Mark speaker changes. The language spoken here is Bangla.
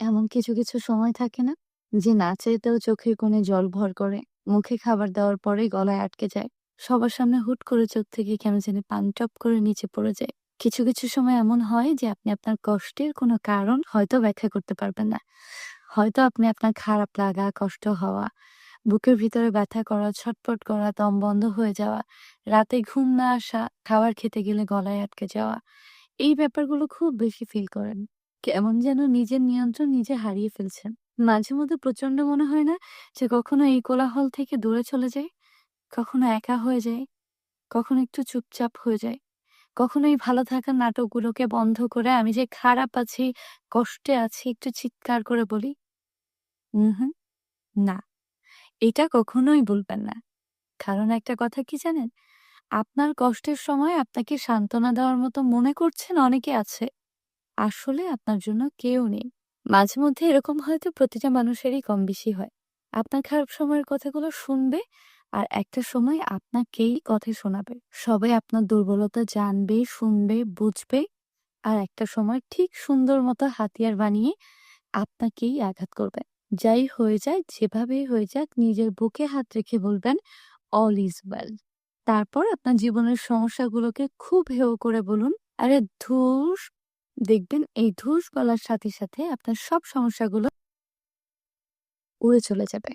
Speaker 1: এমন কিছু, কিছু সময় থাকে না? যে না চাইতেও চোখের কোণে জল ভর করে। মুখে খাবার দেওয়ার পরেই গলায় আটকে যায়। সবার সামনে হুট করে চোখ থেকে কেমন পানি টপ করে নিচে পড়ে যায়। কিছু, কিছু সময় এমন হয় যে আপনি আপনার কষ্টের কোনো কারণ হয়তো ব্যাখ্যা করতে পারবেন না। হয়তো আপনি আপনার খারাপ লাগা, কষ্ট হওয়া, বুকের ভিতরে ব্যথা করা, ছটফট করা, দম বন্ধ হয়ে যাওয়া, রাতে ঘুম না আসা, খাবার খেতে গেলে গলায় আটকে যাওয়া। এই ব্যাপারগুলো খুব বেশি ফিল করেন। কেমন যেন নিজের নিয়ন্ত্রণ নিজে হারিয়ে ফেলছেন। মাঝে মধ্যে প্রচণ্ড মনে হয় না যে কখনো এই কোলাহল থেকে দূরে চলে যাই? কখনো একা হয়ে যাই? কখনো একটু চুপচাপ হয়ে যায় কখনো এই ভালো থাকার নাটকগুলোকে বন্ধ করে আমি যে খারাপ আছি, কষ্টে আছি একটু চিৎকার করে বলি? উহুম, না। এটা কখনোই বলবেন না। কারণ একটা কথা কি জানেন? আপনার কষ্টের সময় আপনাকে সান্ত্বনা দেওয়ার মতো মনে করছেন অনেকে আছে। আসলে আপনার জন্য কেউ নেই। মাঝে মধ্যে এরকম হয়তো প্রতিটা মানুষেরই কম বেশি হয়। আপনার খারাপ সময়ের কথাগুলো শুনবে আর একটা সময় আপনাকেই কথা শোনাবে। সবাই আপনার দুর্বলতা জানবে, শুনবে, বুঝবে আর একটা সময় ঠিক সুন্দর মতো হাতিয়ার বানিয়ে আপনাকেই আঘাত করবে। যাই হয়ে যায়, যেভাবেই হয়ে যাক নিজের বুকে হাত রেখে বলবেন অল ইজ ওয়েল। তারপর আপনার জীবনের সমস্যাগুলোকে খুব হেয় করে বলুন, আরে ধুস! দেখবেন এই ধূস গলার সাথে, সাথে আপনার সব সমস্যাগুলো উড়ে চলে যাবে।